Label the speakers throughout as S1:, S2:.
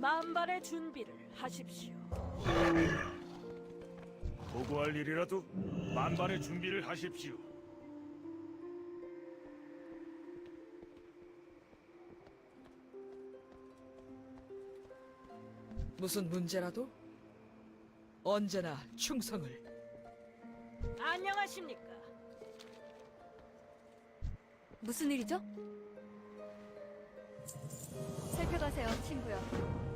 S1: 만반의 준비를 하십시오.
S2: 보고할 일이라도 만반의 준비를 하십시오.
S3: 무슨 문제라도 언제나 충성을.
S1: 안녕하십니까?
S4: 무슨 일이죠? 살펴가세요, 친구요.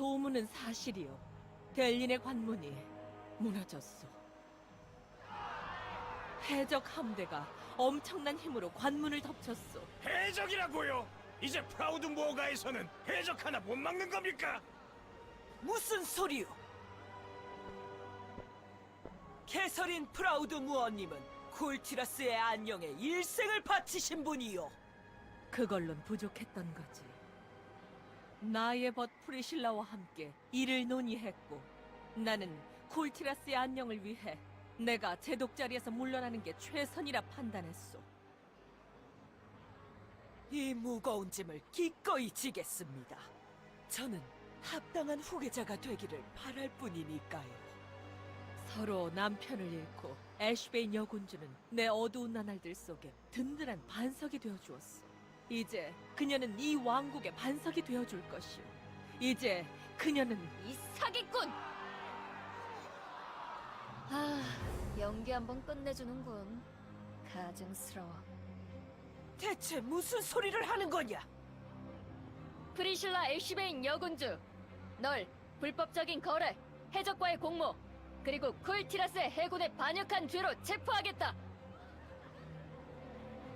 S5: 소문은 사실이요. 델린의 관문이 무너졌소. 해적 함대가 엄청난 힘으로 관문을 덮쳤소.
S2: 해적이라고요? 이제 프라우드 모가에서는 해적 하나 못 막는 겁니까?
S1: 무슨 소리요? 캐서린 프라우드 무어님은 쿨티라스의 안녕에 일생을 바치신 분이요.
S5: 그걸론 부족했던 거지. 나의 벗 프리실라와 함께 이를 논의했고 나는 콜티라스의 안녕을 위해 내가 제독 자리에서 물러나는 게 최선이라 판단했소.
S1: 이 무거운 짐을 기꺼이 지겠습니다. 저는 합당한 후계자가 되기를 바랄 뿐이니까요.
S5: 서로 남편을 잃고 애쉬베인 여군주는 내 어두운 나날들 속에 든든한 반석이 되어 주었어. 이제 그녀는 이 왕국의 반석이 되어 줄 것이오. 이제 그녀는
S4: 이 사기꾼! 아, 연기 한번 끝내주는군. 가증스러워.
S1: 대체 무슨 소리를 하는 거냐?
S4: 프리실라 애쉬베인 여군주, 널 불법적인 거래, 해적과의 공모, 그리고 쿨티라스의 해군에 반역한 죄로 체포하겠다.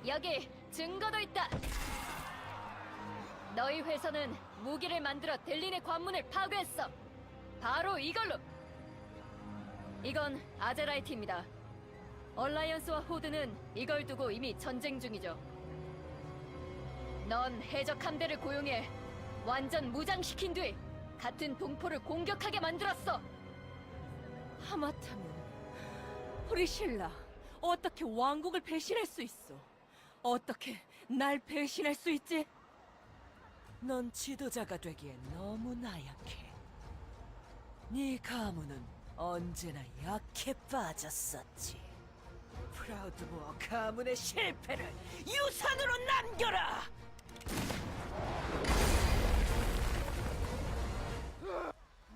S4: 여기 증거도 있다. 너희 회사는 무기를 만들어 델린의 관문을 파괴했어. 바로 이걸로. 이건 아제라이트입니다. 얼라이언스와 호드는 이걸 두고 이미 전쟁 중이죠. 넌 해적 함대를 고용해 완전 무장시킨 뒤 같은 동포를 공격하게 만들었어.
S5: 하마터면 프리실라 어떻게 왕국을 배신할 수 있어? 어떻게 날 배신할 수 있지?
S1: 넌 지도자가 되기엔 너무 나약해. 네 가문은 언제나 약해 빠졌었지. 프라우드모어 가문의 실패를 유산으로 남겨라!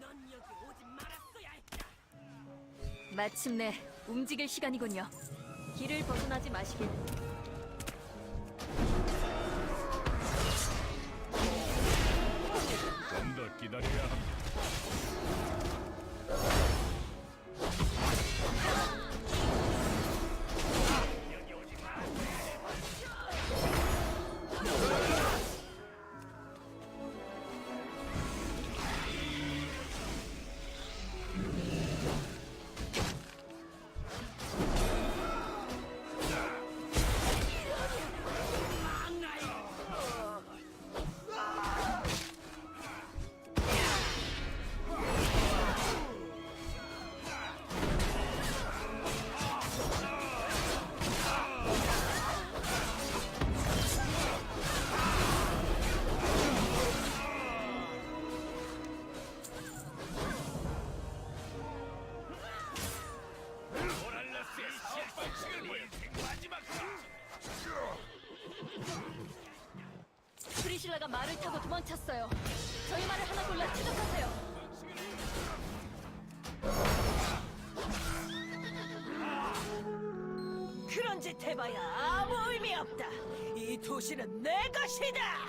S1: 넌 여기 오지 말았어야 했다.
S4: 마침내 움직일 시간이군요. 길을 벗어나지 마시길.
S2: 기다려야.
S4: 말을 타고 도망쳤어요. 저희 말을 하나 골라 추적하세요.
S1: 그런 짓 해봐야 아무 의미 없다. 이 도시는 내 것이다.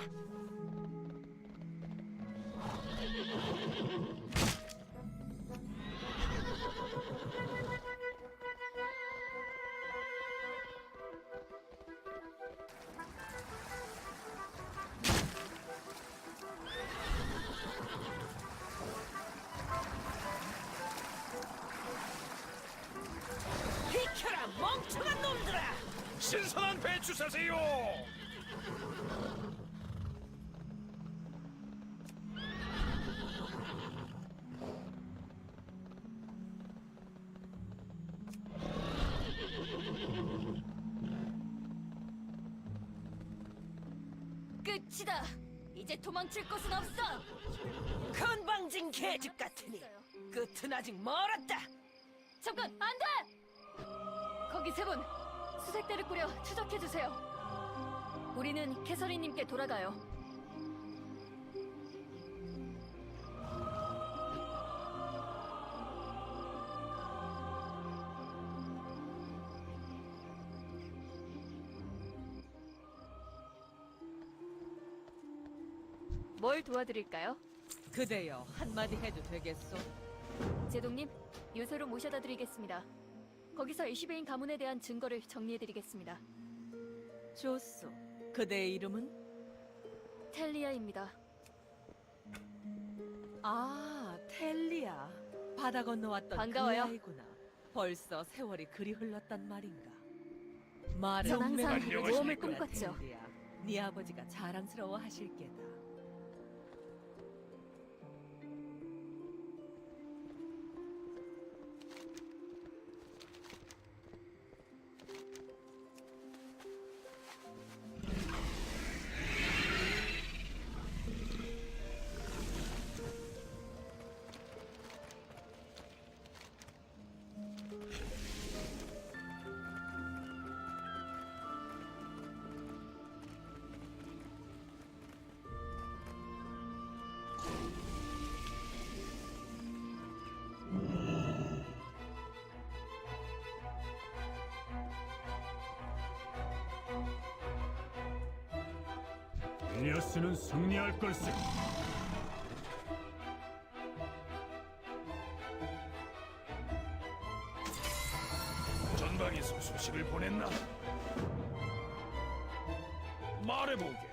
S2: 신선한 배추 사세요.
S4: 끝이다. 이제 도망칠 곳은 없어.
S1: 건방진 계집 같으니 끝은 아직 멀었다.
S4: 잠깐 안 돼. 거기 세 분. 수색대를 꾸려 추적해 주세요. 우리는 캐서린님께 돌아가요. 뭘 도와드릴까요?
S5: 그대여 한마디 해도 되겠소?
S4: 제동님, 요새로 모셔다 드리겠습니다. 거기서 이시베인 가문에 대한 증거를 정리해 드리겠습니다.
S5: 좋소. 그대의 이름은?
S4: 텔리아입니다.
S5: 아, 텔리아. 바다 건너왔던
S4: 반가워요.
S5: 그 아이구나. 벌써 세월이 그리 흘렀단 말인가.
S4: 전 항상
S2: 모험을
S4: 꿈꿨죠.
S5: 텔리아. 네 아버지가 자랑스러워 하실 게다.
S2: 일리어스는 승리할 걸세. 전방에서 소식을 보냈나? 말해보게.